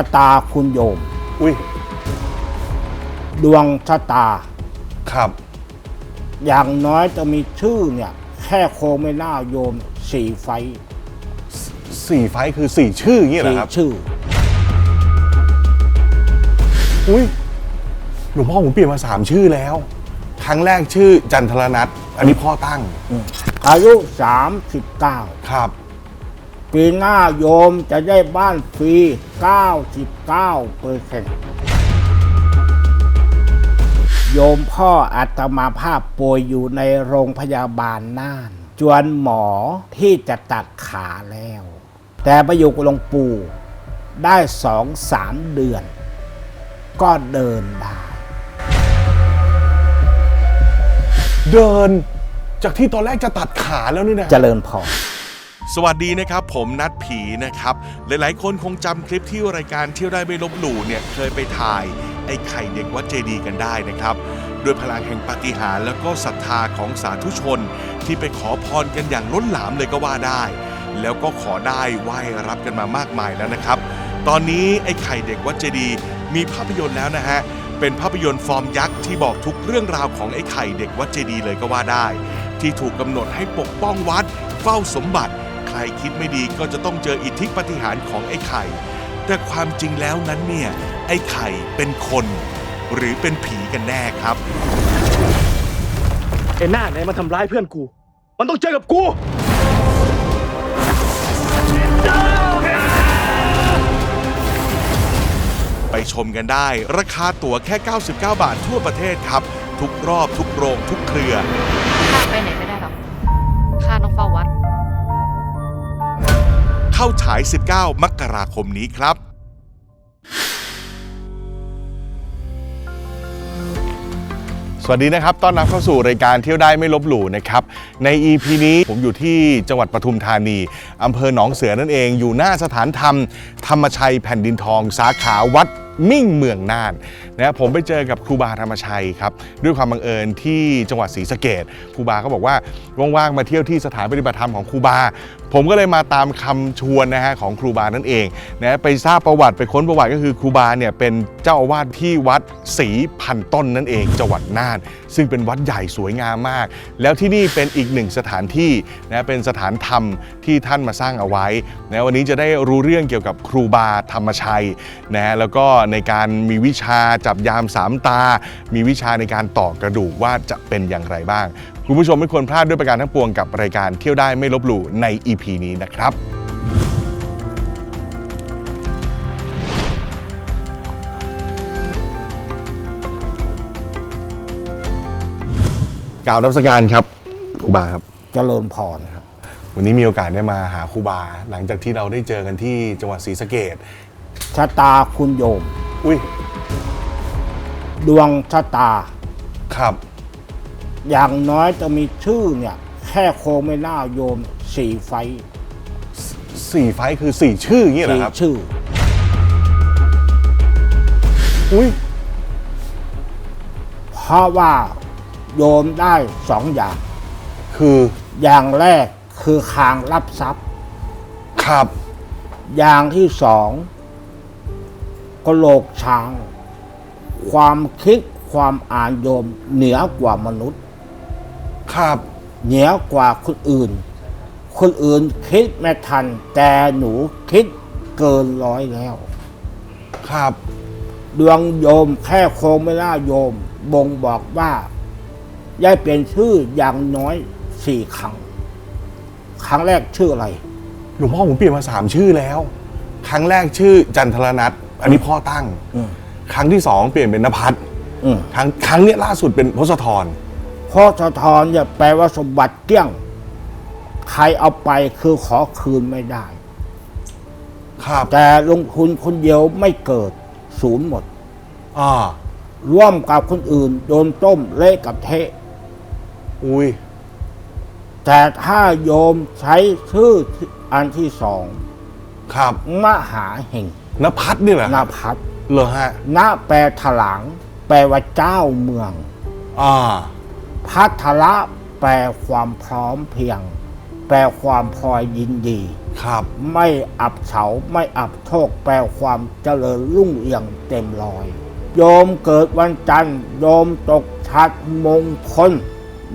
ะตาคุณโยม อุ้ยดวงชะตา ครับอย่างน้อยจะมีชื่อเนี่ย แค่โคไม่น่าโยมสี่ไฟท์สี่ไฟท์คือสี่ชื่ออย่างนี้เหรอสี่ครับ ชื่อ อุ้ยหลวงพ่อผมเปลี่ยนมาสามชื่อแล้ว ครั้งแรกชื่อจันทรนัทอันนี้พ่อตั้งอายุ 39 ครับ ปีหน้าโยมจะได้บ้านฟรี 99เปอร์เซ็นต์โยมพ่ออัตมาภาพป่วยอยู่ในโรงพยาบาลน่าน จวนหมอที่จะตัดขาแล้ว แต่ไปอยู่กับหลวงปู่ได้สองสามเดือน ก็เดินได้ เดินจากที่ตอนแรกจะตัดขาแล้วนี่นะ เจริญพร สวัสดีนะครับ ผมนัดผีนะครับ หลายๆ คนคงจำคลิปที่รายการเที่ยวได้ไม่ลบหลู่เนี่ยเคยไปถ่าย ไอ้ไข่เด็กวัดเจดีย์กันได้นะครับด้วยพลังแห่งปาฏิหาริย์แล้วก็ศรัทธาของสาธุชน ที่ไปขอพรกันอย่างล้นหลามเลยก็ว่าได้ แล้วก็ขอได้ไหว้รับกันมามากมายแล้วนะครับ ตอนนี้ไอ้ไข่เด็กวัดเจดีย์มีภาพยนตร์แล้วนะฮะเป็นภาพยนตร์ฟอร์มยักษ์ที่บอกทุกเรื่องราวของไอ้ไข่เด็กวัดเจดีย์เลยก็ว่าได้ ที่ถูกกำหนดให้ปกป้องวัดเฝ้าสมบัติ รคิดไม่ดีก็จะต้องเจออิทธิปาฏิหารย์ของไอ้ไข่ แต่ความจริงแล้วนั้นเนี่ยไอ้ไข่เป็นคน หรือเป็นผีกันแน่ครับ ไอ้หน้าไหนมาทำร้ายเพื่อนกู มันต้องเจอกับกู ไปชมกันได้ ราคาตั๋วแค่ 99 บาททั่วประเทศครับ ทุกรอบทุกโรงทุกเครือข้าไปไหนไม่ได้หรอกข้ เข้าฉาย 19 มกราคมนี้ครับ สวัสดีนะครับ ต้อนรับเข้าสู่รายการเที่ยวได้ไม่ลบหลู่นะครับ ใน EP นี้ผมอยู่ที่จังหวัดปทุมธานี อำเภอหนองเสือนั่นเอง อยู่หน้าสถานธรรม ธรรมชัยแผ่นดินทอง สาขาวัด มิ่งเมืองน่านนะผมไปเจอกับครูบาธรรมชัยครับด้วยความบังเอิญที่จังหวัดศรีสะเกดครูบาก็บอกว่าว่างๆมาเที่ยวที่สถานปฏิบัติธรรมของครูบา ผมก็เลยมาตามคำชวนนะฮะของครูบานั่นเองนะไปทราบประวัติไปค้นประวัติก็คือครูบาเนี่ยเป็นเจ้าอาวาสที่วัดศรีพันต้นนั่นเองจังหวัดน่าน ซึ่งเป็นวัดใหญ่สวยงามมาก แล้วที่นี่เป็นอีกหนึ่งสถานที่นะเป็นสถานธรรมที่ท่านมาสร้างเอาไว้นะวันนี้จะได้รู้เรื่องเกี่ยวกับครูบาธรรมชัยนะฮะแล้วก็ในการมีวิชาจับยามสามตา มีวิชาในการต่อกระดูกว่าจะเป็นอย่างไรบ้าง คุณผู้ชมไม่ควรพลาดด้วยประการทั้งปวงกับรายการเที่ยวได้ไม่ลบหลู่ใน EP นี้นะครับ กล่าวนมัสการครับครูบาครับ เจริญพรครับ วันนี้มีโอกาสได้มาหาครูบา หลังจากที่เราได้เจอกันที่จังหวัดศรีสะเกดชะตาคุณโยม อุ้ยดวงชะตา ครับ อย่างน้อยจะมีชื่อเนี่ย แค่โคไม่น่าโยมสี่ไฟท์สี่ไฟท์คือสี่ชื่ออย่างนี้เหรอสี่ครับ ชื่อ อุ้ยเพราะว่า โยมได้สองอย่าง คืออย่างแรกคือคางรับทรัพย์ ครับ อย่างที่สองกโหลกช้าง ความคิดความอ่านโยมเหนือกว่ามนุษย์ ครับเหนือกว่าคนอื่น คนอื่นคิดไม่ทัน แต่หนูคิดเกินร้อยแล้ว ครับ ดวงโยมแค่โคงไม่น่าโยม บ่งบอกว่า ได้เปลี่ยนชื่ออย่างน้อยสี่ครั้ง ครั้งแรกชื่ออะไร หลวงพ่อผมเปลี่ยนมาสามชื่อแล้ว ครั้งแรกชื่อจันทรนัทอันนี้พ่อตั้ง อืม ครั้งที่สองเปลี่ยนเป็นนภัสอืมครั้งครั้งเนี้ยล่าสุดเป็นพศธรเพราะสะทอนเนี่ยแปลว่าสมบัติเกลี้ยง ใครเอาไปคือขอคืนไม่ได้ ครับแต่ลงทุนคนเดียวไม่เกิดศูนย์หมด อ่าร่วมกับคนอื่น โดนต้มเละกับเทะ อุ้ย แต่ถ้าโยมใช้ชื่ออันที่สองครับมหาเห่งนภัสนี่เหรอคนรับภัสเหรอฮะณแปลถลางแปลว่าเจ้าเมืองอ่าพัทระแปลความพร้อมเพรียง แปลความพลอยยินดี ครับ ไม่อับเฉาไม่อับโชคแปลความเจริญรุ่งเรืองเต็มรอย โยมเกิดวันจันทร์โยมตกชัดมงคล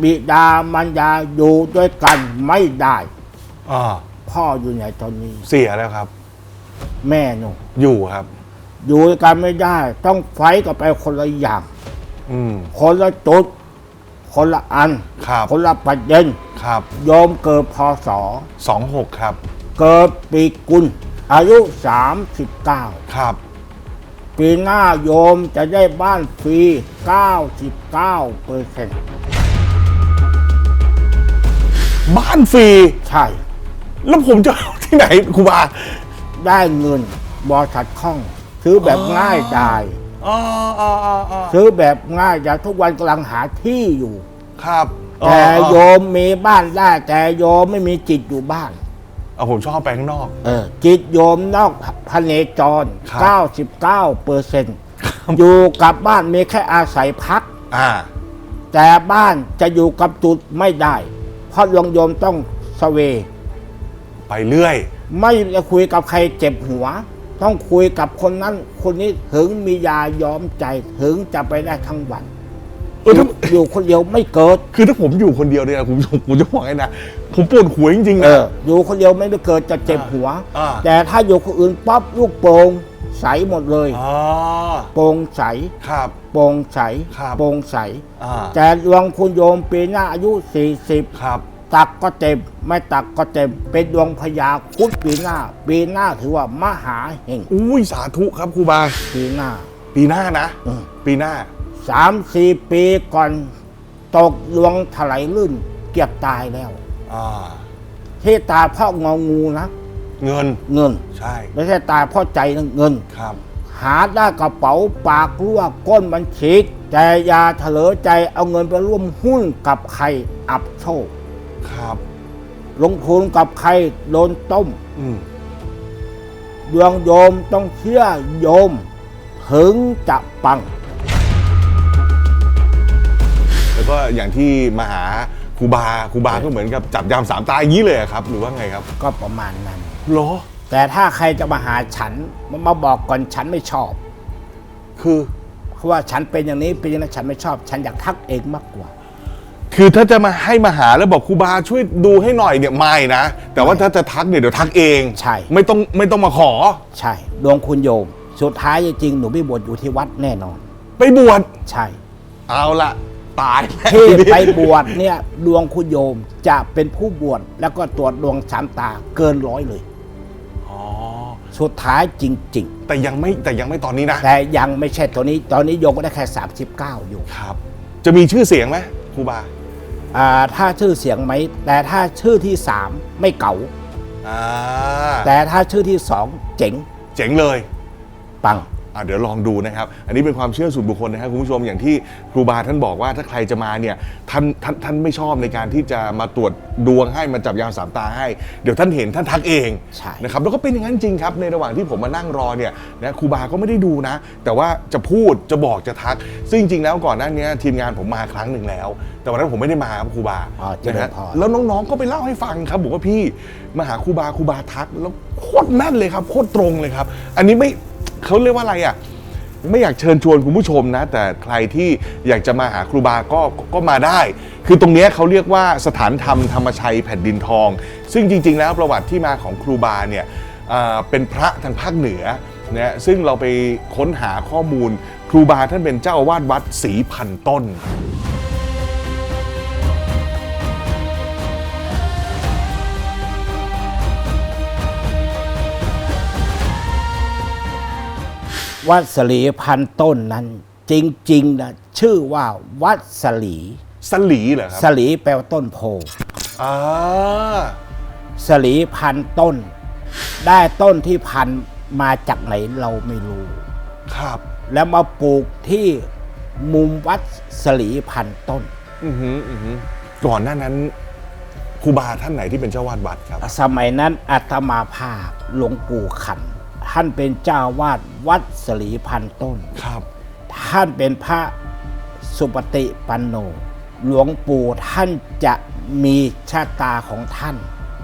บิดามารดาอยู่ด้วยกันไม่ได้ อ่าพ่ออยู่ไหนตอนนี้ เสียแล้วครับ แม่หนูอยู่ครับ อยู่ด้วยกันไม่ได้ ต้องไฟต์กันไปคนละอย่าง อืม คนละจุด คนละอัน ครับ คนละประเด็นครับโยมเกิดพศสองหกครับ เกิดปีกุล อายุ 39 ครับ ปีหน้าโยมจะได้บ้านฟรี 99เปอร์เซ็นต์ บ้านฟรี ใช่ แล้วผมจะเอาที่ไหนครูบา ได้เงินบริษัทคล่อง ซื้อแบบง่ายดายอ๋ออ๋ออ๋ออ๋อซื้อแบบง่ายดายทุกวันกำลังหาที่อยู่ ครับแต่โยอ๋อมมีบ้านได้ แต่โยมไม่มีจิตอยู่บ้าน เอาผมชอบไปข้างนอก เออจิตโยมนอกพเนจร ครับ 99เปอร์เซ็นต์อยู่กับบ้านมีแค่อาศัยพัก อ่า แต่บ้านจะอยู่กับจุดไม่ได้ เพราะดวงโยมต้องสเวย์ไปเรื่อย ไม่จะคุยกับใครเจ็บหัว ต้องคุยกับคนนั้น คนนี้ถึงมียาย้อมใจถึงจะไปได้ทั้งวันเออถ้า อยู่คนเดียวไม่เกิด คือถ้าผมอยู่คนเดียวเนี่ยผมผมจะบอกให้นะ ผมปวดหัวจริงๆเอนะ อ อยู่คนเดียวไม่ได้เกิดจะเจ็บหัว อ่า แต่ถ้าอยู่คนอื่นปั๊บลูกโป่ง ใสหมดเลยอ๋อโปร่งใสครับโปร่งใสครับโปร่งใส อ่าแต่ดวงคุณโยมปีหน้าอายุ 40 ครับ ตักก็เต็ม ไม่ตักก็เต็ม เป็นดวงพญาครุดปีหน้า ปีหน้าถือว่ามหาเห่งอุ้ยสาธุครับครูบา ปีหน้า ปีหน้านะ อืม ปีหน้า สามสี่ปีก่อน ตกดวงถลายลื่นเกียบตายแล้ว อ่า ที่ตายเพราะงองูนะ เงินเงินใช่ไม่ใช่ตายเพราะใจนะเงินครับ หาได้กระเป๋าปากรั่วก้นมันฉีกแต่อยาเถลอใจเอาเงินไปร่วมหุ้นกับใครอับโชคครับ ลงทุนกับใครโดนต้มอืมดวงโยมต้องเชื่อโยม ถึงจะปัง แล้วก็อย่างที่มาหาครูบาครูบาก็เหมือนกับจับยามสามตาอย่างนี้เลยอะครับ หรือว่าไงครับ ก็ประมาณนั้น เหรอ แต่ถ้าใครจะมาหาฉันมันมาบอกก่อนฉันไม่ชอบ คือเพราะว่าฉันเป็นอย่างนี้เป็นอย่างนั้นฉันไม่ชอบ ฉันอยากทักเองมากกว่า คือถ้าจะมาให้มาหาแล้วบอกครูบาช่วยดูให้หน่อยเนี่ยไม่นะ แต่ว่าถ้าจะทักเนี่ยเดี๋ยวทักเองใช่ ไม่ต้องไม่ต้องมาขอ ใช่ดวงคุณโยม สุดท้ายจริงๆหนูไม่บวชอยู่ที่วัดแน่นอน ไปบวชใช่ เอาละตายแล้วที่ทีนี้ไปบวชเนี่ยดวงคุณโยมจะเป็นผู้บวชแล้วก็ตรวจดวงสามตาเกินร้อยเลยอ๋อ สุดท้ายจริง แต่ยังไม่แต่ยังไม่ตอนนี้นะๆ แต่ยังไม่ใช่ตัวนี้ ตอนนี้โยมก็ได้แค่ 39 อยู่ครับ จะมีชื่อเสียงไหมครูบาอ่าถ้าชื่อเสียงไหม แต่ถ้าชื่อที่สามไม่เก่า อ่าแต่ถ้าชื่อที่สองเจ๋งเจ๋งเลย ปังอะ เดี๋ยวลองดูนะครับ อันนี้เป็นความเชื่อส่วนบุคคลนะครับคุณผู้ชมอย่างที่ครูบาท่านบอกว่าถ้าใครจะมาเนี่ยท่านท่านท่านไม่ชอบในการที่จะมาตรวจดวงให้มาจับยามสามตาให้ เดี๋ยวท่านเห็นท่านทักเองใช่ นะครับแล้วก็เป็นอย่างนั้นจริงครับในระหว่างที่ผมมานั่งรอเนี่ยนะครูบาก็ไม่ได้ดูนะ แต่ว่าจะพูดจะบอกจะทัก ซึ่งจริงๆแล้วก่อนหน้านี้ทีมงานผมมาครั้งหนึ่งแล้ว แต่วันนั้นผมไม่ได้มาครับครูบาอ๋อเจริญนะฮะพร แล้วน้องๆก็ไปเล่าให้ฟังครับบอกว่าพี่มาหาครูบาครูบาทักแล้วโคตรแม่นเลยครับโคตรตรงเลยครับ อันนี้ไม่ เขาเรียกว่าอะไรอะไม่อยากเชิญชวนคุณผู้ชมนะ แต่ใครที่อยากจะมาหาครูบาก็ก็มาได้ คือตรงนี้เขาเรียกว่าสถานธรรมธรรมชัยแผ่นดินทอง ซึ่งจริง ๆ แล้วประวัติที่มาของครูบาเนี่ยเป็นพระทางภาคเหนือนะซึ่งเราไปค้นหาข้อมูล ครูบาท่านเป็นเจ้าอาวาสวัดศรีพันต้น วัดสลีพันต้นนั้น จริงๆนะชื่อว่าวัดสลีสลีเหรอคสรับลีแปลว่าต้นโพอ่าสลีพันต้น ได้ต้นที่พันมาจากไหนเราไม่รู้ ครับแล้วมาปลูกที่มุมวัดสลีพันต้น อือหืออือหือก่อนหน้านั้นครูบาท่านไหนที่เป็นเจ้าวาดวัดครับ สมัยนั้นอาตมาภาพหลวงปู่ขัน ท่านเป็นเจ้าวาดวัดสลีพันต้น ครับ ท่านเป็นพระสุปฏิปันโน หลวงปู่ท่านจะมีชาตาของท่าน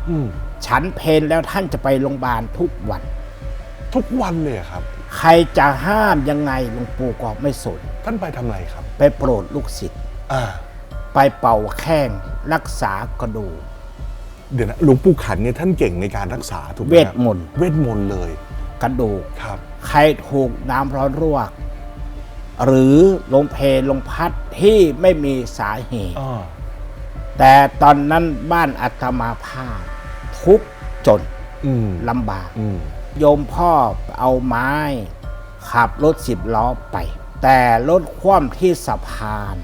อืมฉันเพนแล้วท่านจะไปโรงพยาบาลทุกวัน ทุกวันเลยเหรอครับ ใครจะห้ามยังไงหลวงปู่ก็ไม่สน ท่านไปทำอะไรครับ ไปโปรดลูกศิษย์อ่า ไปเป่าแข้งรักษากระดูก เดี๋ยวนะหลวงปู่ขันเนี่ยท่านเก่งในการรักษาถูกไหมเวคทรับมนต์ เวทมนต์เลย กระดูกครับใครถูกน้ำร้อนรวก หรือลมเพลลมพัดที่ไม่มีสาเหตุอ่าแต่ตอนนั้นบ้านอาตมาภาพ ทุกข์จนอืมลำบาก อืมโยมพ่อเอาไม้ขับรถสิบล้อไป แต่รถคว่ำที่สะพาน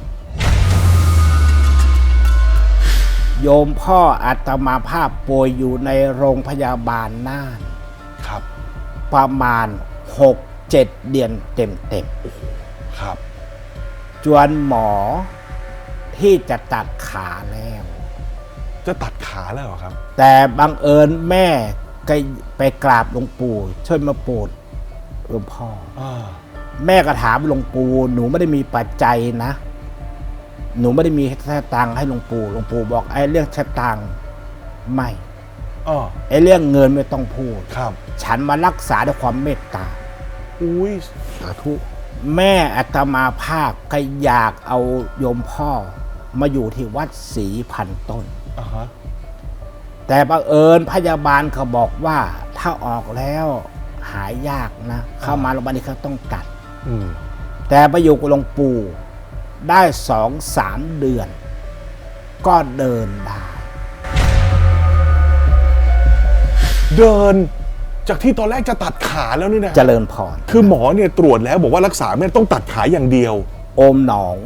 โยมพ่ออาตมาภาพป่วยอยู่ในโรงพยาบาลน่านครับ ประมาณ 6-7 เดือนเต็มครับ ๆ จวนหมอที่จะตัดขาแล้ว จะตัดขาแล้วเหรอครับ แต่บังเอิญแม่ก็ไปกราบหลวงปู่ช่วยมาโปรดหลวงพ่อ อ่า แม่ก็ถามหลวงปู่หนูไม่ได้มีปัจจัยนะ หนูไม่ได้มีสตังค์ให้หลวงปู่หลวงปู่บอกไอ้เรื่องสตังค์ไม่อ๋อไอ้เรื่องเงินไม่ต้องพูด ครับ ฉันมารักษาด้วยความเมตตา อุ้ยสาธุ แม่อาตมาภาพก็อยากเอาโยมพ่อ มาอยู่ที่วัดศรีพันต้น อ่าฮะแต่บังเอิญพยาบาลเขาบอกว่าถ้าออกแล้วหายยากนะ เข้ามาโรงพยาบาลนี้เขาต้องตัด อืมแต่ไปอยู่กับหลวงปู่ได้สองสามเดือน ก็เดินได้ เดิน จากที่ตอนแรกจะตัดขาแล้วนี่นะเจริญพร คือหมอเนี่ยตรวจแล้วบอกว่ารักษาไม่ได้ต้องตัดขาอย่างเดียว โอมหนอง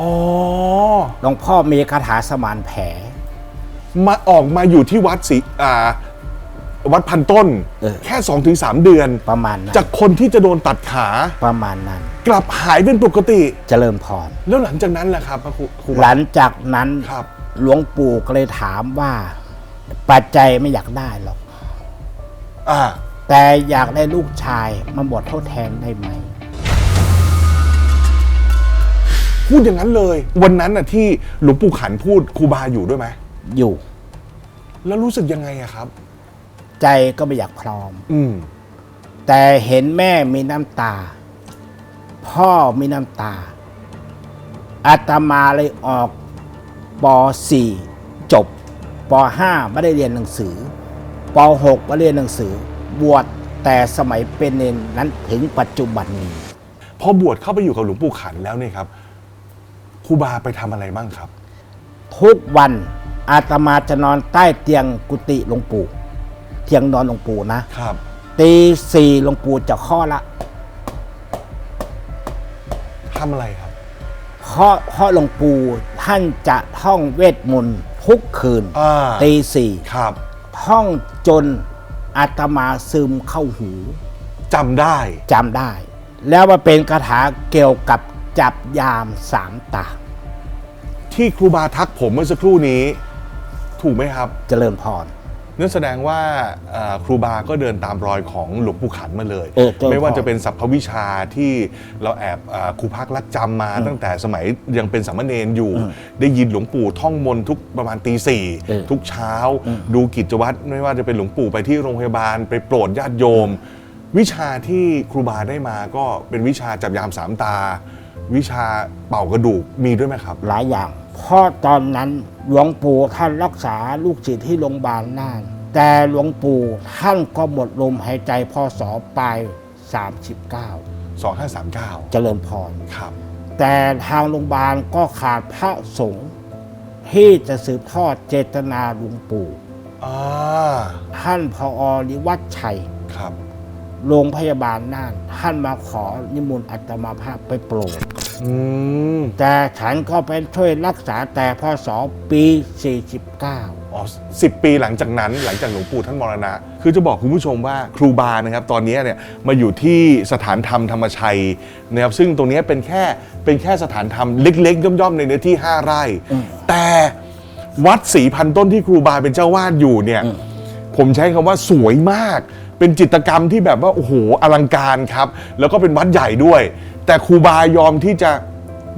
อ๋อหลวงพ่อมีคาถาสมานแผล มาออกมาอยู่ที่วัดศรีอ่าวัดพันต้น เออ แค่2อถึงสเดือน ประมาณนั้นจากคนที่จะโดนตัดขา ประมาณนั้น กลับหายเป็นปกติ เจริญพร แล้วหลังจากนั้นล่ะครับพระครูครูหลังจากนั้นครับ หลวงปู่ก็เลยถามว่า ปัจจัยไม่อยากได้หรอก อ่าแต่อยากได้ลูกชายมาบวชทดแทนได้ไหม พูดอย่างนั้นเลย วันนั้นน่ะที่หลวงปู่ขันพูดครูบาอยู่ด้วยไหมอยู่ แล้วรู้สึกยังไงอะครับ ใจก็ไม่อยากพร้อม อืม แต่เห็นแม่มีน้ำตา พ่อมีน้ำตา อาตมาเลยออกป .4 จบป .5 ไม่ได้เรียนหนังสือ ป .6 ไม่ได้เรียนหนังสือบวชแต่สมัยเป็นเนนนั้นถึงปัจจุบันนี้ พอบวชเข้าไปอยู่กับหลวงปู่ขันแล้วเนี่ยครับครูบาไปทำอะไรบ้างครับ ทุกวันอาตมาจะนอนใต้เตียงกุฏิหลวงปู่เตียงนอนหลวงปู่นะครับ ตีสี่หลวงปู่จะข้อดละทำอะไรครับเพราะเพราะหลวงปู่ท่านจะท่องเวทมนต์ทุกคืนอ่าตีสี่ครับ ท่องจนอาตมาซึมเข้าหูจำได้จำได้ แล้วมาเป็นคาถาเกี่ยวกับจับยามสามตาที่ครูบาทักผมเมื่อสักครู่นี้ ถูกไหมครับ เจริญพร นั่นแสดงว่าเอ่อครูบาก็เดินตามรอยของหลวงปู่ขันมาเลยเออเจริญพรไม่ว่าจะเป็นสัพพวิชาที่เราแอบเอ่อครูพักรักจำมาตั้งแต่สมัยยังเป็นสามเณรอยู่ ได้ยินหลวงปู่ท่องมนต์ทุกประมาณตีสี่เออทุกเช้า ดูกิจวัตรไม่ว่าจะเป็นหลวงปู่ไปที่โรงพยาบาลไปโปรดญาติโยม วิชาที่ครูบาได้มาก็เป็นวิชาจับยามสามตา วิชาเป่ากระดูกมีด้วยไหมครับ หลายอย่าง เพราะตอนนั้นหลวงปู่ท่านรักษาลูกศิษย์ที่โรงพยาบาลน่าน แต่หลวงปู่ท่านก็หมดลมหายใจพศปลาย39 2539 เจริญพร ครับ แต่ทางโรงพยาบาลก็ขาดพระสงฆ์ที่จะสืบทอดเจตนาหลวงปู่อ่า ท่านพออริวัชชัย ครับ โรงพยาบาลน่าน ท่านมาขอนิมนต์อัตมาภาพไปโปรด อืมแต่ฉันก็ไปช่วยรักษาแต่พศปี 49 อ๋อสิปีหลังจากนั้นหลังจากหลวงปู่ท่านมรณะ คือจะบอกคุณผู้ชมว่าครูบานะครับตอนนี้เนี่ยมาอยู่ที่สถานธรรมธรรมชัยนะครับซึ่งตรงนี้เป็นแค่เป็นแค่สถานธรรมเล็กๆ ย่อมๆ ในเนื้อที่ 5 ไร่ แต่วัดศรีพันต้นที่ครูบาเป็นเจ้าวาดอยู่เนี่ยผมใช้คำว่าสวยมาก เป็นจิตรกรรมที่แบบว่าโอ้โหอลังการครับ แล้วก็เป็นวัดใหญ่ด้วย แต่ครูบายอมที่จะ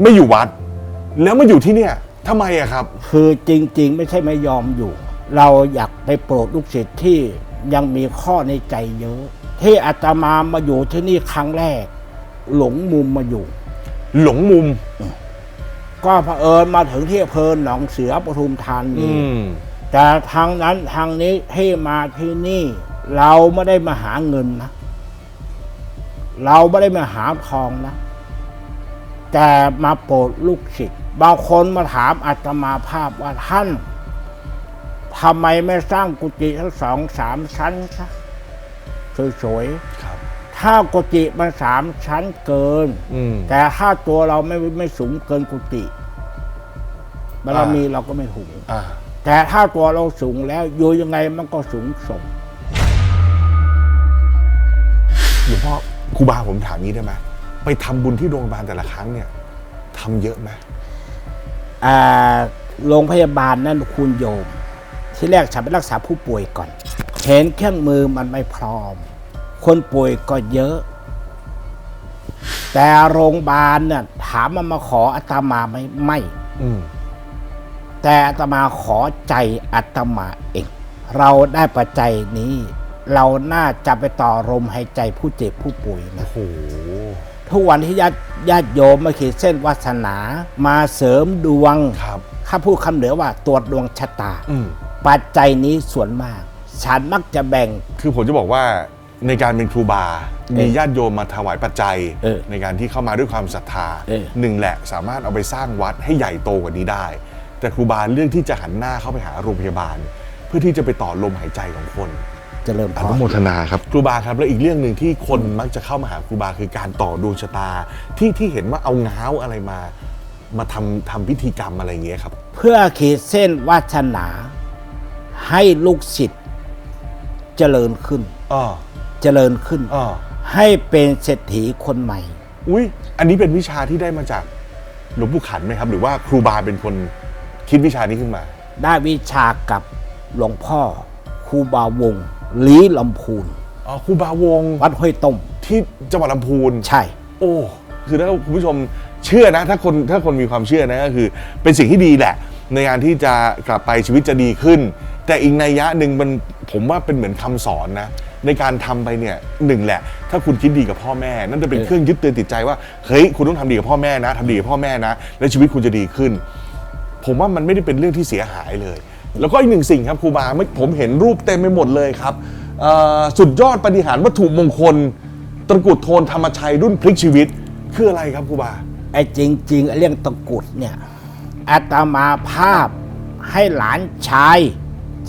ไม่อยู่วัด แล้วมาอยู่ที่เนี่ยทำไมอะครับ คือจริง ๆ ไม่ใช่ไม่ยอมอยู่ เราอยากไปโปรดลูกศิษย์ที่ยังมีข้อในใจเยอะ ที่อาตมามาอยู่ที่นี่ครั้งแรก หลงมุมมาอยู่ หลงมุม ก็เผอิญมาถึงที่อำเภอหนองเสือปทุมธานีอืม แต่ทางนั้นทางนี้ที่มาที่นี่ เราไม่ได้มาหาเงินนะ เราไม่ได้มาหาทองนะ แต่มาโปรดลูกศิษย์บางคนมาถามอาตมาภาพว่าท่านทำไมไม่สร้างกุฏิทั้งสองสามชั้นซะสวยครับๆถ้ากุฏิมันสามชั้นเกินอืมแต่ถ้าตัวเราไม่ไม่สูงเกินกุฏิบารมีเราก็ไม่ถูงอ่าแต่ถ้าตัวเราสูงแล้วอยู่ยังไงมันก็สูงส่ง งพ่อครูบาผมถามนี้ได้ไหมไปทำบุญที่โรงพยาบาลแต่ละครั้งเนี่ยทำเยอะไหมอ่าโรงพยาบาลนั่นคุณโยม ที่แรกฉันไปรักษาผู้ป่วยก่อน เห็นเครื่องมือมันไม่พร้อม คนป่วยก็เยอะ แต่โรงพยาบาลเนี่ยถามมันมาขออาตมาไหมไม่อืมแต่อาตมาขอใจอาตมาเอง เราได้ปัจจัยนี้ เราน่าจะไปต่อลมหายใจผู้เจ็บผู้ป่วยนะโอ้โหทุกวันที่ญาติญาติโยมมาขีดเส้นวาสนา มาเสริมดวงครับข้าพูดคำเหนือว่าตรวจดวงชะตา อืมปัจจัยนี้ส่วนมาก ฉันมักจะแบ่ง คือผมจะบอกว่าในการเป็นครูบา มีญาติโยมมาถวายปัจจัย เออในการที่เข้ามาด้วยความศรัทธาเออ หนึ่งแหละสามารถเอาไปสร้างวัดให้ใหญ่โตกว่านี้ได้ แต่ครูบาเรื่องที่จะหันหน้าเข้าไปหาโรงพยาบาล เพื่อที่จะไปต่อลมหายใจของคน เจริญพอรนุโมทนาครับครูบาครับ แล้วอีกเรื่องหนึ่งที่คนมักจะเข้ามาหาครูบาคือการต่อดวงชะตา ที่ที่เห็นว่าเอาง้าวอะไรมา มาทำทำพิธีกรรมอะไรอย่างเงี้ยครับ เพื่อขีดเส้นวาสนา ให้ลูกศิษย์เจริญขึ้นอ้อเจริญขึ้นอ้อให้เป็นเศรษฐีคนใหม่ อุ้ยอันนี้เป็นวิชาที่ได้มาจากหลวงปู่ขันไหมครับ หรือว่าครูบาเป็นคนคิดวิชานี้ขึ้นมา ได้วิชากับหลวงพ่อครูบาวงศ์ ลีลำพูนอ๋อครูบาวงวัดห้วยต้มที่จังหวัดลำพูน ใช่ โอ้คือถ้าคุณผู้ชมเชื่อนะ ถ้าคนถ้าคนมีความเชื่อนะก็คือ เป็นสิ่งที่ดีแหละ ในการที่จะกลับไปชีวิตจะดีขึ้น แต่อีกนัยยะหนึ่งมันผมว่าเป็นเหมือนคำสอนนะในการทำไปเนี่ยหนึ่งแหละ ถ้าคุณคิดดีกับพ่อแม่ นั่นจะเป็นเออเครื่องยึดเตือนจิตใจว่าเฮ้ยคุณต้องทำดีกับพ่อแม่นะทำดีกับพ่อแม่นะ แล้วชีวิตคุณจะดีขึ้น ผมว่ามันไม่ได้เป็นเรื่องที่เสียหายเลย แล้วก็อีกหนึ่งสิ่งครับครูบาเมื่อผมเห็นรูปเต็มไปหมดเลยครับเอ่อสุดยอดปฏิหารย์วัตถุมงคลตระกรุดโทนธรรมชัยรุ่นพลิกชีวิต คืออะไรครับครูบาไอ้จริงๆไอ้เรื่องตะกรุดเนี่ยอาตมาภาพให้หลานชาย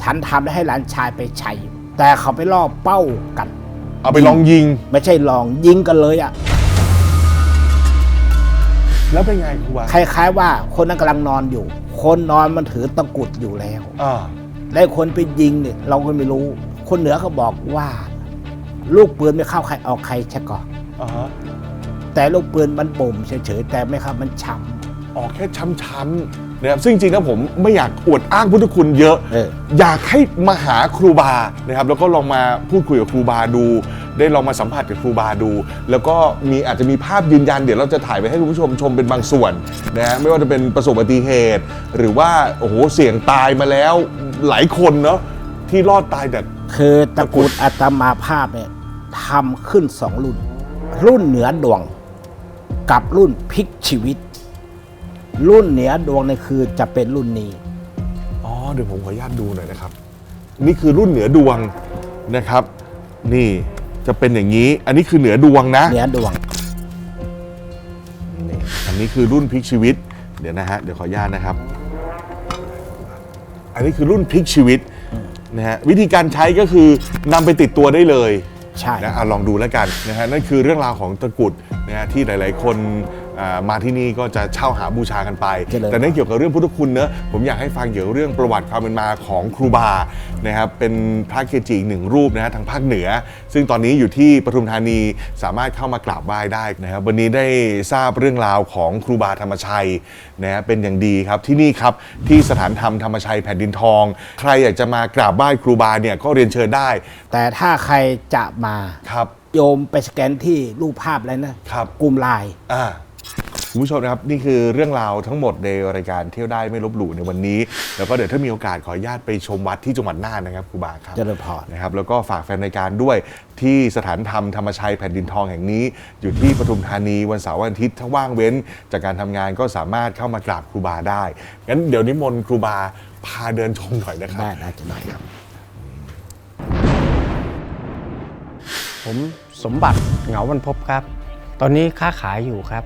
ฉันทำได้ให้หลานชายไปใช้แต่เขาไปล่อเป้ากัน เอาไปลองยิง ไม่ใช่ลองยิงกันเลยอะ แล้วเป็นไงครูบาคล้าย ๆ ว่าคนนั้นกำลังนอนอยู่ คนนอนมันถือตะกรุดอยู่แล้วอ่าได้คนไปยิงเนี่ยเราก็ไม่รู้ คนเหนือเขาบอกว่า ลูกปืนไม่เข้าใครออกใครใช่ก่อนอ่าฮะแต่ลูกปืนมันบ่มเฉยๆแต่ไม่ครับมันช้ำออกแค่ช้ำๆนะครับซึ่งจริงๆแล้วผมไม่อยากอวดอ้างพุทธคุณเยอะเออ อยากให้มาหาครูบานะครับแล้วก็ลองมาพูดคุยกับครูบาดู ได้ลองมาสัมผัสกับครูบาดู แล้วก็มีอาจจะมีภาพยืนยัน เดี๋ยวเราจะถ่ายไปให้คุณผู้ชมชมเป็นบางส่วนนะฮะไม่ว่าจะเป็นประสบอุบัติเหตุ หรือว่าโอ้โหเสี่ยงตายมาแล้วหลายคนเนาะที่รอดตายจากคือตระกูลอาตมาภาพเนี่ยทำขึ้นสองรุ่น รุ่นเหนือดวง กับรุ่นพลิกชีวิต รุ่นเหนือดวงเนี่ยคือจะเป็นรุ่นนี้ อ๋อเดี๋ยวผมขออนุญาตดูหน่อยนะครับ นี่คือรุ่นเหนือดวงนะครับ นี่ จะเป็นอย่างนี้ อันนี้คือเหนือดวงนะเหนือดวง นี่อันนี้คือรุ่นพลิกชีวิต เดี๋ยวนะฮะ เดี๋ยวขออนุญาตนะครับ อันนี้คือรุ่นพลิกชีวิตนะฮะวิธีการใช้ก็คือนำไปติดตัวได้เลยใช่ นะอะลองดูแล้วกันนะฮะนั่นคือเรื่องราวของตะกรุดนะฮะที่หลาย ๆ คนอ่า มาที่นี่ก็จะเช่าหาบูชากันไป เจริญ แต่นั่นเกี่ยวกับเรื่องพุทธคุณเนอะผมอยากให้ฟังเกี่ยวกับเรื่องประวัติความเป็นมาของครูบานะครับเป็นพระเกจิอีกหนึ่งรูปนะฮะทางภาคเหนือ ซึ่งตอนนี้อยู่ที่ปทุมธานีสามารถเข้ามากราบไหว้ได้นะครับวันนี้ได้ทราบเรื่องราวของครูบาธรรมชัยนะฮะเป็นอย่างดีครับที่นี่ครับที่สถานธรรมธรรมชัยแผ่นดินทอง ใครอยากจะมากราบไหว้ครูบาเนี่ยก็เรียนเชิญได้แต่ถ้าใครจะมา ครับ โยมไปสแกนที่รูปภาพอะไรนะครับ กลุ่มไลน์อ่า คุณผู้ชมนะครับนี่คือเรื่องราวทั้งหมดในรายการเที่ยวได้ไม่ลบหลู่ในวันนี้ แล้วก็เดี๋ยวถ้ามีโอกาสขออนุญาตไปชมวัดที่จังหวัดน่านนะครับครูบาครับเจริญพรนะครับแล้วก็ฝากแฟนรายการด้วยที่สถานธรรมธรรมชัยแผ่นดินทองแห่งนี้ อยู่ที่ปทุมธานีวันเสาร์วันอาทิตย์ถ้าว่างเว้น จากการทำงานก็สามารถเข้ามากราบครูบาได้งั้นเดี๋ยวนิมนต์ครูบาพาเดินชมหน่อยนะครับได้ได้จะได้ครับ ผมสมบัติเหงาวันพบครับ ตอนนี้ค้าขายอยู่ครับ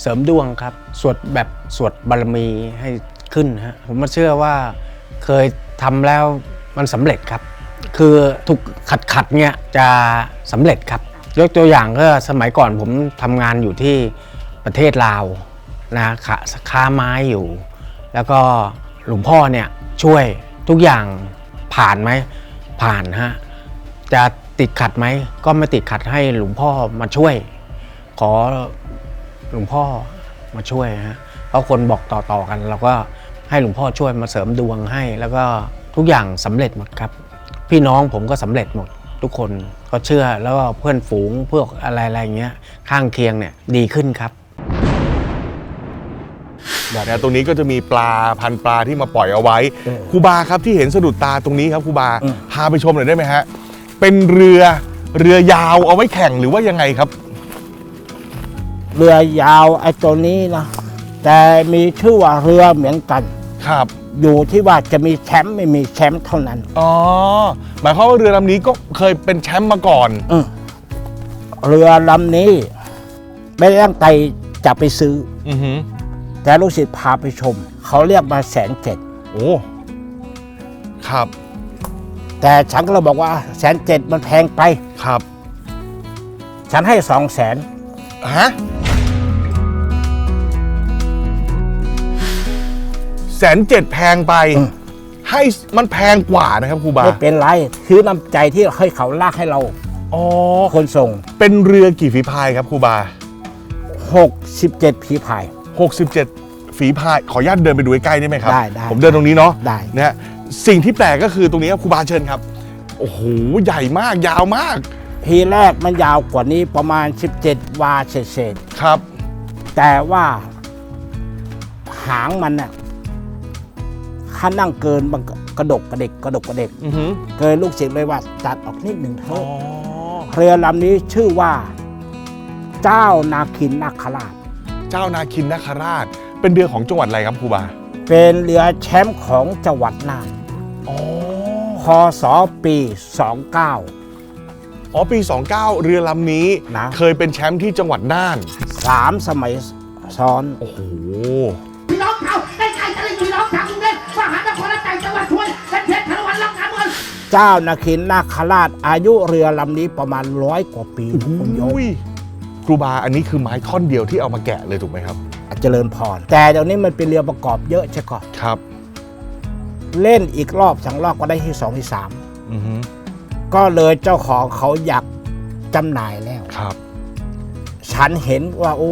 เสริมดวงครับ สวดแบบสวดบารมีให้ขึ้นฮะผมมาเชื่อว่าเคยทำแล้วมันสำเร็จครับ คือถูกขัดขัดเนี่ยจะสำเร็จครับ ยกตัวอย่างก็สมัยก่อนผมทำงานอยู่ที่ประเทศลาวนะขาค้าไม้อยู่ แล้วก็หลวงพ่อเนี่ยช่วยทุกอย่างผ่านไหมผ่านฮะจะติดขัดไหมก็ไม่ติดขัดให้หลวงพ่อมาช่วย ขอ หลวงพ่อมาช่วยฮะเพราะคนบอกต่อๆกัน เราก็ให้หลวงพ่อช่วยมาเสริมดวงให้ แล้วก็ทุกอย่างสำเร็จหมดครับ พี่น้องผมก็สำเร็จหมด ทุกคนก็เชื่อแล้วก็เพื่อนฝูงพวกอะไรๆอย่างเงี้ยข้างเคียงเนี่ยดีขึ้นครับนะตรงนี้ก็จะมีปลาพันปลาที่มาปล่อยเอาไว้เออครูบาครับที่เห็นสะดุดตาตรงนี้ครับครูบาอืมพาไปชมหน่อยได้ไหมฮะเป็นเรือเรือยาวเอาไว้แข่งหรือว่ายังไงครับ เรือยาวไอ้ตัวนี้นะแต่มีชื่อว่าเรือเหมือนกัน ครับ อยู่ที่ว่าจะมีแชมป์ไม่มีแชมป์เท่านั้นอ๋อหมายความว่าเรือลำนี้ก็เคยเป็นแชมป์มาก่อน อืมเรือลำนี้ ไม่ได้ตั้งใจจะไปซื้อ อือหือแต่ลูกศิษย์พาไปชม เขาเรียกมาแสนเจ็ดโอ้ครับแต่ฉันก็เลยบอกว่าแสนเจ็ดมันแพงไป ครับ ฉันให้สองแสนฮะ แสนเจ็ดแพงไป ให้มันแพงกว่านะครับครูบาไม่เป็นไรคือน้ำใจที่ให้เขาลากให้เราอ๋อคนส่งเป็นเรือกี่ฝีพายครับครูบา 67 ผีพาย 67 ฝีพาย ขออนุญาตเดินไปดูใกล้ๆได้ไหมครับ ได้ได้ผมเดินตรงนี้เนาะได้ นะฮะสิ่งที่แปลกก็คือตรงนี้ครับครูบาเชิญครับ โอ้โห ใหญ่มากยาวมากพีแรกมันยาวกว่านี้ประมาณ 17 วาเศษครับ ๆแต่ว่าหางมันน่ะ ข้านั่งเกินมันก็กระดกกระเด็กกระดกกระเด็กอือหือเกินลูกศิษย์เลยว่าตัดออกนิดหนึ่งเถอ๋ออะเรือลำนี้ชื่อว่า เจ้านาคินนาคราช เจ้านาคินนาคราช เป็นเรือของจังหวัดอะไรครับครูบาเป็นเรือแชมป์ของจังหวัดน่านอ๋อพศปี 29 อ๋อปี 29 เรือลำนี้นะ เคยเป็นแชมป์ที่จังหวัดน่าน สามสมัยซ้อน โอ้โห เงินเจ้านาคินนาคราชอายุเรือลำนี้ประมาณร้อยกว่าปีนะคุณโยมอุ้ยครูบาอันนี้คือไม้ท่อนเดียวที่เอามาแกะเลยถูกไหมครับ เจริญพร แต่เดี๋ยวนี้มันเป็นเรือประกอบเยอะใช่ก่อนครับ เล่นอีกรอบสองรอบก็ได้ที่สองที่สามอือหือก็เลยเจ้าของเขาอยากจำหน่ายแล้ว ครับ ฉันเห็นว่าโอ้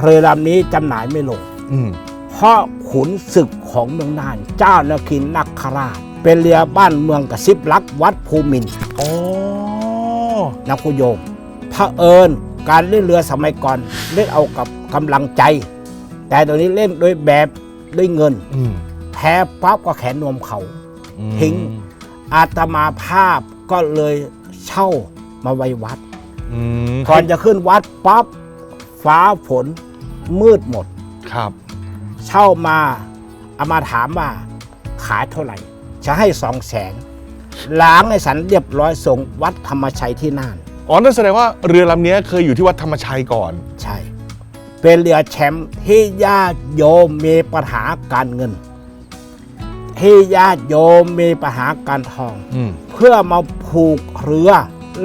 เรือลำนี้จำหน่ายไม่ลง อืมเพราะขุนศึกของเมืองน่าน เจ้านาคินนักคราช เป็นเรือบ้านเมืองกระซิบลักวัดภูมินทร์อ๋อนะคุณโยมพระเผอิญการเล่นเรือสมัยก่อนเล่นเอากับกำลังใจ แต่ตอนนี้เล่นด้วยแบบด้วยเงินอืมแพ้ปั๊บก็แขนนวมเขาอืมทิ้งอาตมาภาพก็เลยเช่ามาไว้วัดอืมก่อนจะขึ้นวัดปั๊บฟ้าฝนมืดหมดครับ เช่ามาเอามาถามว่าขายเท่าไหร่ จะให้สองแสนล้างในสันเรียบร้อยส่งวัดธรรมชัยที่น่าน อ๋อนั่นแสดงว่าเรือลำนี้เคยอยู่ที่วัดธรรมชัยก่อน ใช่ เป็นเรือแชมป์ที่ญาติโยมมีปัญหาการเงิน ที่ญาติโยมมีปัญหาการทองอืมเพื่อมาผูกเรือ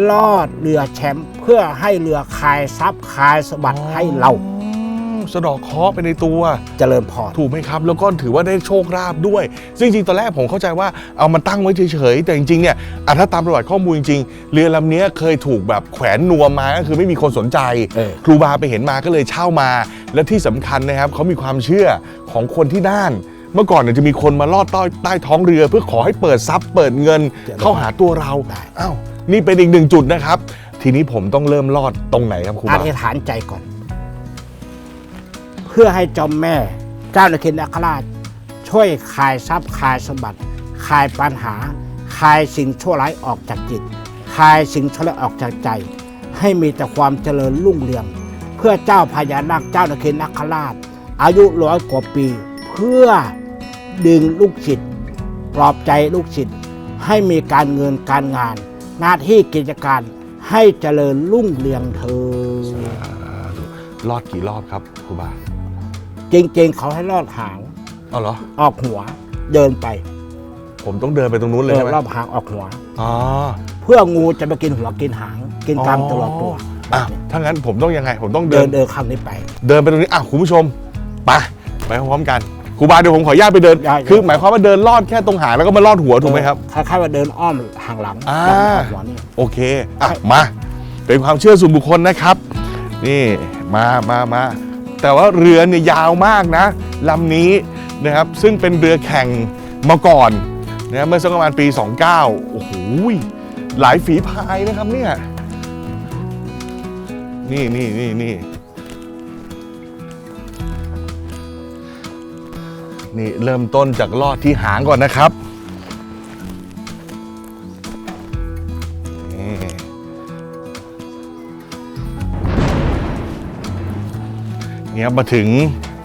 ลอดเรือแชมป์เพื่อให้เรือคายทรัพย์คายสมบัติให้เราอืม สะเดอกเคราะห์ไปในตัว เจริญพรถูกไหมครับ แล้วก็ถือว่าได้โชคลาภด้วย ซึ่งจริงๆตอนแรกผมเข้าใจว่าเอามาตั้งไว้เฉยๆ แต่จริงๆเนี่ยอะถ้าตามประวัติข้อมูลจริงๆเรือลำนี้เคยถูกแบบแขวนนวมมาก็คือไม่มีคนสนใจ เออ ครูบาไปเห็นมาก็เลยเช่ามา และที่สำคัญนะครับเขามีความเชื่อของคนที่น่าน เมื่อก่อนเนี่ยจะมีคนมาลอดใต้ใต้ท้องเรือเพื่อขอให้เปิดทรัพย์ เปิดเงินเข้าหาตัวเราอ้าวนี่เป็นอีกหนึ่งจุดนะครับ ทีนี้ผมต้องเริ่มลอดตรงไหนครับครูอบาธิษฐานใจก่อน เพื่อให้จ้าแม่เจ้านาคินทร์นาคราช ช่วยคลายทรัพย์คลายสมบัติคลายปัญหาคลายสิ่งชั่วร้ายออกจากจิตคลายสิ่งชั่วร้ายออกจากใจ ให้มีแต่ความเจริญรุ่งเรือง เพื่อเจ้าพญานาคเจ้านาคินทร์นาคราช อายุร้อยกว่าปี เพื่อดึงลูกศิษย์ปลอบใจลูกศิษย์ให้มีการเงินการงาน หน้าที่กิจการให้เจริญรุ่งเรืองเธอญลอดกี่รอบครับครูบา จริงๆเขาให้ลอดหางเอาเหรอ ออกหัว เดินไปผมต้องเดินไปตรงนู้นเลยเอใช่อไหมรอบหางออกหัว อ๋อเพื่องูจะไปกินหัวกินหาง กินกรามตลอดตัวอะถ้างั้นผมต้องยังไง ผมต้องเดิเดินน เดินข้างนี้ไป เดินไปตรงนี้อะคุณผู้ชม ไป ไปพร้อมๆกันครูบาเดี๋ยวผมขออนุญาตไปเดิน ได้ คือหมายความว่าเดินลอดแค่ตรงหางแล้วก็มาลอดหัวถูกไหมครับ คล้ายๆว่าเดินอ้อมหางหลังอ่าแล้วออกหัวนี่ โอเค อะ มา เป็นความเชื่อส่วนบุคคลนะครับ นี่ มามามา แต่ว่าเรือเนี่ยยาวมากนะลำนี้นะครับซึ่งเป็นเรือแข่งมาก่อนนะเมื่อสักประมาณปี 29 โอ้โหหลายฝีพายนะครับเนี่ยนี่นี่นี่นี่นี่เริ่มต้นจากลอดที่หางก่อนนะครับ เนี่ยครับมาถึง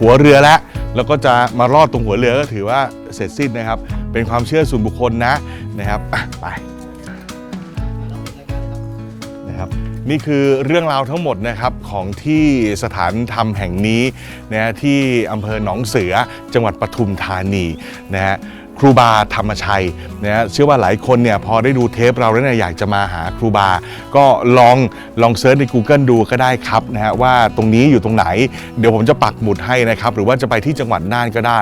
หัวเรือแล้ว แล้วก็จะมารอดตรงหัวเรือก็ถือว่าเสร็จสิ้นนะครับ เป็นความเชื่อส่วนบุคคลนะนะครับไปนะครับนี่คือเรื่องราวทั้งหมดนะครับของที่สถานธรรมแห่งนี้นะฮะที่อำเภอหนองเสือจังหวัดปทุมธานีนะฮะ ครูบาธรรมชัยนะฮะเชื่อว่าหลายคนเนี่ยพอได้ดูเทปเราแล้วเนี่ยอยากจะมาหาครูบา ก็ลองลองเซิร์ชใน Google ดูก็ได้ครับนะฮะว่าตรงนี้อยู่ตรงไหน เดี๋ยวผมจะปักหมุดให้นะครับ หรือว่าจะไปที่จังหวัดน่านก็ได้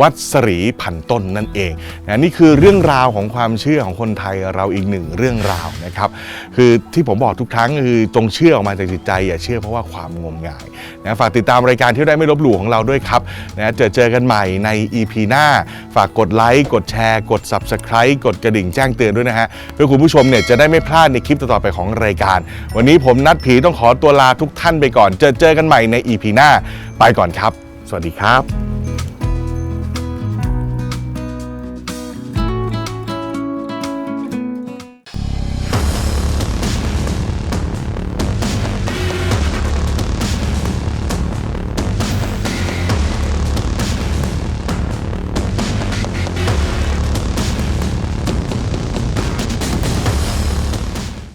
วัดสรีพันต้นนั่นเองนะนี่คือเรื่องราวของความเชื่อของคนไทยเราอีกหนึ่งเรื่องราวนะครับ คือที่ผมบอกทุกครั้งคือจงเชื่อออกมาจากจิตใจอย่าเชื่อเพราะว่าความงมงายนะฝากติดตามรายการที่ได้ไม่ลบหลู่ของเราด้วยครับนะเจอเจอกันใหม่ใน EP หน้าฝากกดไลลค์กดแชร์กด Subscribe กดกระดิ่งแจ้งเตือนด้วยนะฮะเพื่อคุณผู้ชมเนี่ยจะได้ไม่พลาดในคลิปต่อๆไปของรายการ วันนี้ผมนัดผีต้องขอตัวลาทุกท่านไปก่อน เจอเจอกันใหม่ใน EP หน้า ไปก่อนครับ สวัสดีครับ